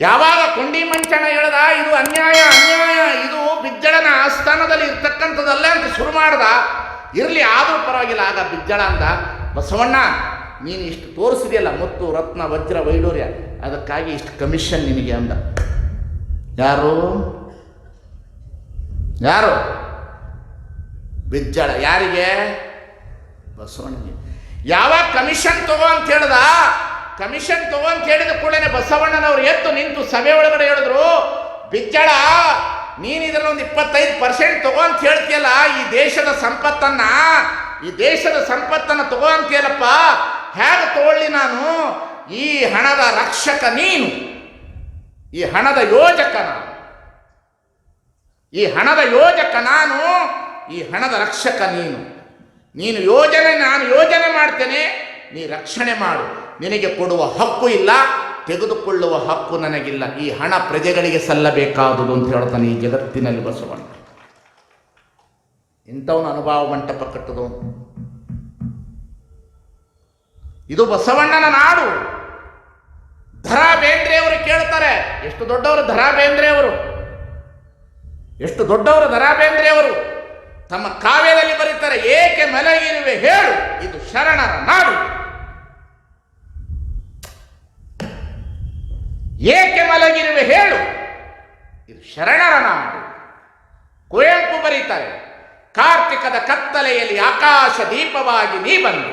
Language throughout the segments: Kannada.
ಯಾವಾಗ ಕೊಂಡಿ ಮಂಚನ ಹೇಳ್ದ ಇದು ಅನ್ಯಾಯ ಅನ್ಯಾಯ. ಇದು ಬಿಜ್ಜಳನ ಆಸ್ಥಾನದಲ್ಲಿ ಇರ್ತಕ್ಕಂಥದ್ದಲ್ಲ ಅಂತ ಶುರು ಮಾಡ್ದ. ಇರಲಿ, ಆದರೂ ಪರವಾಗಿಲ್ಲ. ಆಗ ಬಿಜ್ಜಳ ಅಂದ, ಬಸವಣ್ಣ, ನೀನು ಇಷ್ಟು ತೋರಿಸಿದೆಯಲ್ಲ, ಮತ್ತು, ರತ್ನ, ವಜ್ರ, ವೈಡೂರ್ಯ. ಅದಕ್ಕಾಗಿ ಇಷ್ಟು ಕಮಿಷನ್ ನಿನಗೆ ಅಂದ. ಯಾರು? ಯಾರು? ಬಿಜ್ಜಳ. ಯಾರಿಗೆ? ಬಸವಣ್ಣನಿಗೆ. ಯಾವಾಗ ಕಮಿಷನ್ ತಗೋ ಅಂತ ಹೇಳ್ದ? ಕಮಿಷನ್ ತಗೋ ಅಂತ ಹೇಳಿದ ಕೂಡಲೇ ಬಸವಣ್ಣನವರು ಎದ್ದು ನಿಂತು ಸಭೆ ಒಳಗಡೆ ಹೇಳಿದ್ರು, ಬಿಜ್ಜಳ, ನೀನು ಇದರಲ್ಲಿ ಒಂದು ಇಪ್ಪತ್ತೈದು ಪರ್ಸೆಂಟ್ ತಗೋ ಅಂತ ಹೇಳ್ತೀಯಲ್ಲ, ಈ ದೇಶದ ಸಂಪತ್ತನ್ನ, ಈ ದೇಶದ ಸಂಪತ್ತನ್ನ ತಗೋ ಅಂತೀಯಲ್ಲಪ್ಪ ಹೇಗೆ ತಗೊಳ್ಳಿ ನಾನು? ಈ ಹಣದ ರಕ್ಷಕ ನೀನು, ಈ ಹಣದ ಯೋಜಕ ನಾನು, ಈ ಹಣದ ಯೋಜಕ ನಾನು, ಈ ಹಣದ ರಕ್ಷಕ ನೀನು. ನೀನು ಯೋಜನೆ, ನಾನು ಯೋಜನೆ ಮಾಡ್ತೇನೆ, ನೀ ರಕ್ಷಣೆ ಮಾಡು. ನಿನಗೆ ಕೊಡುವ ಹಕ್ಕು ಇಲ್ಲ, ತೆಗೆದುಕೊಳ್ಳುವ ಹಕ್ಕು ನನಗಿಲ್ಲ. ಈ ಹಣ ಪ್ರಜೆಗಳಿಗೆ ಸಲ್ಲಬೇಕಾದುದು ಅಂತ ಹೇಳ್ತಾನೆ ಈ ಜಗತ್ತಿನಲ್ಲಿ ಬಸವಣ್ಣ. ಇಂಥವನು ಅನುಭವ ಮಂಟಪ ಕಟ್ಟದು. ಇದು ಬಸವಣ್ಣನ ನಾಡು. ಧರಾ ಬೇಂದ್ರೆಯವರು ಕೇಳ್ತಾರೆ, ಎಷ್ಟು ದೊಡ್ಡವರು ಧರಾ ಬೇಂದ್ರೆಯವರು ಎಷ್ಟು ದೊಡ್ಡವರು ಧರಾ ಬೇಂದ್ರೆಯವರು ತಮ್ಮ ಕಾವ್ಯದಲ್ಲಿ ಬರೀತಾರೆ, ಏಕೆ ಮಲಗಿರುವೆ ಹೇಳು, ಇದು ಶರಣರ ನಾಡು. ಏಕೆ ಮಲಗಿರುವೆ ಹೇಳು. ಇದು ಶರಣರ ನಾಡು. ಕುವೆಂಪು ಬರೀತಾರೆ, ಕಾರ್ತಿಕದ ಕತ್ತಲೆಯಲ್ಲಿ ಆಕಾಶ ದೀಪವಾಗಿ ನೀ ಬಂದು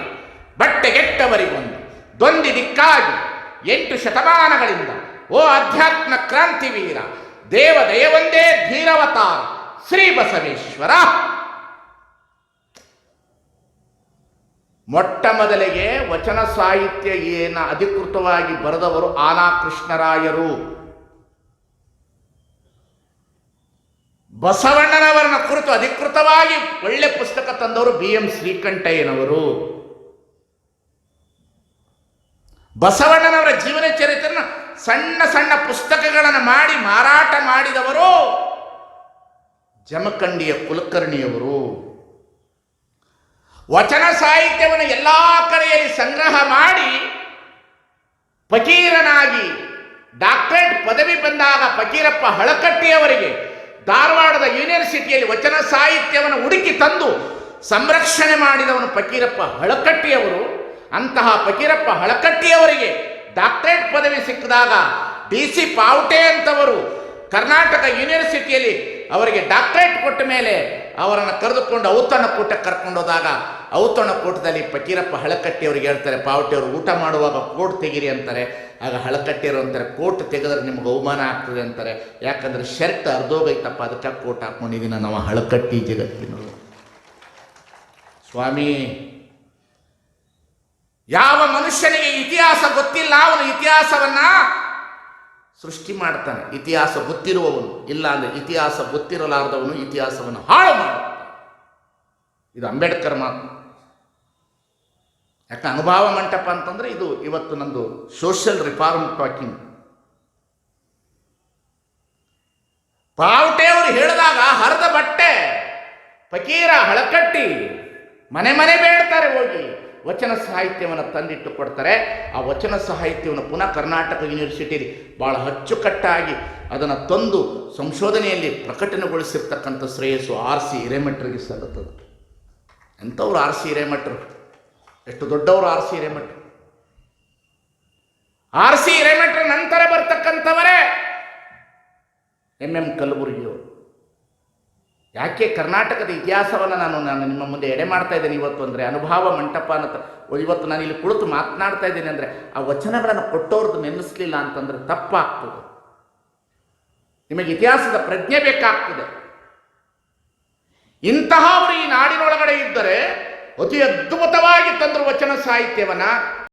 ಬಟ್ಟೆಗೆಟ್ಟವರಿಗೊಂದು ದೊಂದಿ ದಿಕ್ಕಾಗಿ ಎಂಟು ಶತಮಾನಗಳಿಂದ, ಓ ಅಧ್ಯಾತ್ಮ ಕ್ರಾಂತಿವೀರ ದೇವ ದಯವೊಂದೇ ಧೀರವತಾರ ಶ್ರೀ ಬಸವೇಶ್ವರ ಮೊಟ್ಟ ಮೊದಲಿಗೆ ವಚನ ಸಾಹಿತ್ಯ ಏನ ಅಧಿಕೃತವಾಗಿ ಬರೆದವರು ಆನಾ ಕೃಷ್ಣರಾಯರು. ಬಸವಣ್ಣನವರನ್ನ ಕುರಿತು ಅಧಿಕೃತವಾಗಿ ಒಳ್ಳೆ ಪುಸ್ತಕ ತಂದವರು ಬಿ ಎಂ ಶ್ರೀಕಂಠಯ್ಯನವರು. ಬಸವಣ್ಣನವರ ಜೀವನ ಚರಿತ್ರನ ಸಣ್ಣ ಸಣ್ಣ ಪುಸ್ತಕಗಳನ್ನು ಮಾಡಿ ಮಾರಾಟ ಮಾಡಿದವರು ಜಮಖಂಡಿಯ ಕುಲಕರ್ಣಿಯವರು. ವಚನ ಸಾಹಿತ್ಯವನ್ನು ಎಲ್ಲ ಕಡೆಯಲ್ಲಿ ಸಂಗ್ರಹ ಮಾಡಿ ಫಕೀರನಾಗಿ ಡಾಕ್ಟರೇಟ್ ಪದವಿ ಬಂದಾಗ ಫಕೀರಪ್ಪ ಹಳಕಟ್ಟಿಯವರಿಗೆ ಧಾರವಾಡದ ಯೂನಿವರ್ಸಿಟಿಯಲ್ಲಿ ವಚನ ಸಾಹಿತ್ಯವನ್ನು ಹುಡುಕಿ ತಂದು ಸಂರಕ್ಷಣೆ ಮಾಡಿದವನು ಫಕೀರಪ್ಪ ಹಳಕಟ್ಟಿಯವರು. ಅಂತಹ ಫಕೀರಪ್ಪ ಹಳಕಟ್ಟಿಯವರಿಗೆ ಡಾಕ್ಟರೇಟ್ ಪದವಿ ಸಿಕ್ಕಿದಾಗ ಡಿ ಸಿ ಪಾವಟೆ ಅಂತವರು ಕರ್ನಾಟಕ ಯೂನಿವರ್ಸಿಟಿಯಲ್ಲಿ ಅವರಿಗೆ ಡಾಕ್ಟರೇಟ್ ಕೊಟ್ಟ ಮೇಲೆ ಅವರನ್ನು ಕರೆದುಕೊಂಡು ಔತಣ ಕೂಟಕ್ಕೆ ಕರ್ಕೊಂಡು ಹೋದಾಗ ಔತಣ ಕೂಟದಲ್ಲಿ ಹಳಕಟ್ಟಿ ಅವರಿಗೆ ಹೇಳ್ತಾರೆ ಪಾವಟಿಯವರು ಊಟ ಮಾಡುವಾಗ ಕೋಟ್ ತೆಗಿರಿ ಅಂತಾರೆ. ಆಗ ಹಳಕಟ್ಟಿಯರು ಅಂತಾರೆ, ಕೋಟ್ ತೆಗೆದ್ರೆ ನಿಮ್ಗೆ ಅವಮಾನ ಆಗ್ತದೆ ಅಂತಾರೆ. ಯಾಕಂದ್ರೆ ಶರ್ಟ್ ಅರ್ಧೋಗೈತಪ್ಪ ಅದಕ್ಕೆ ಕೋಟ್ ಹಾಕ್ಕೊಂಡಿದ್ದೀನಿ ನಾವು ಹಳಕಟ್ಟಿ ಜಗತ್ತಿನವರು. ಸ್ವಾಮಿ, ಯಾವ ಮನುಷ್ಯನಿಗೆ ಇತಿಹಾಸ ಗೊತ್ತಿಲ್ಲ, ಅವನು ಇತಿಹಾಸವನ್ನ ಸೃಷ್ಟಿ ಮಾಡ್ತಾನೆ. ಇತಿಹಾಸ ಗೊತ್ತಿರುವವನು, ಇಲ್ಲ ಅಂದ್ರೆ ಇತಿಹಾಸ ಗೊತ್ತಿರಲಾರದವನು ಇತಿಹಾಸವನ್ನು ಹಾಳು ಮಾಡುತ್ತಾನೆ. ಇದು ಅಂಬೇಡ್ಕರ್ ಮಾತು. ಯಾಕೆ ಅನುಭವ ಮಂಟಪ ಅಂತಂದ್ರೆ ಇದು ಇವತ್ತು ನಂದು ಸೋಷಿಯಲ್ ರಿಫಾರ್ಮ್ ಟಾಕಿಂಗ್ ಪಾವಟೆ ಅವರು ಹೇಳಿದಾಗ ಹರಿದ ಬಟ್ಟೆ, ಫಕೀರ ಹಳಕಟ್ಟಿ ಮನೆ ಮನೆ ಬೇಡ್ತಾರೆ ಹೋಗಿ. ವಚನ ಸಾಹಿತ್ಯವನ್ನು ತಂದಿಟ್ಟು ಕೊಡ್ತಾರೆ ಆ ವಚನ ಸಾಹಿತ್ಯವನ್ನು ಪುನಃ ಕರ್ನಾಟಕ ಯೂನಿವರ್ಸಿಟಿಯಲ್ಲಿ ಭಾಳ ಅಚ್ಚುಕಟ್ಟಾಗಿ ಅದನ್ನು ತಂದು ಸಂಶೋಧನೆಯಲ್ಲಿ ಪ್ರಕಟಣೆಗೊಳಿಸಿರ್ತಕ್ಕಂಥ ಶ್ರೇಯಸ್ಸು ಆರ್ ಸಿ ಹಿರೇಮಠರಿಗೆ ಸಲ್ಲುತ್ತದೆ. ಎಂಥವ್ರು ಆರ್ ಸಿ ಹಿರೇಮಠರು? ಎಷ್ಟು ದೊಡ್ಡವರು ಆರ್ ಸಿ ಹಿರೇಮಠರು ಆರ್ ಸಿ ಹಿರೇಮಠರ ನಂತರ ಬರ್ತಕ್ಕಂಥವರೇ ಎಂ ಎಂ ಕಲಬುರ್ಗಿಯವರು. ಯಾಕೆ ಕರ್ನಾಟಕದ ಇತಿಹಾಸವನ್ನು ನಾನು ನಾನು ನಿಮ್ಮ ಮುಂದೆ ಎಡೆ ಮಾಡ್ತಾ ಇದ್ದೇನೆ ಇವತ್ತು ಅಂದರೆ ಅನುಭವ ಮಂಟಪ ಅಂತ ಇವತ್ತು ನಾನು ಇಲ್ಲಿ ಕುಳಿತು ಮಾತನಾಡ್ತಾ ಇದ್ದೇನೆ ಅಂದರೆ ಆ ವಚನಗಳನ್ನು ಕೊಟ್ಟವ್ರದ್ದು ನೆನೆಸಲಿಲ್ಲ ಅಂತಂದರೆ ತಪ್ಪಾಗ್ತದೆ. ನಿಮಗೆ ಇತಿಹಾಸದ ಪ್ರಜ್ಞೆ ಬೇಕಾಗ್ತದೆ. ಇಂತಹವರು ಈ ನಾಡಿನೊಳಗಡೆ ಇದ್ದರೆ ಅತಿ ಅದ್ಭುತವಾಗಿ ತಂದರು ವಚನ ಸಾಹಿತ್ಯವನ್ನ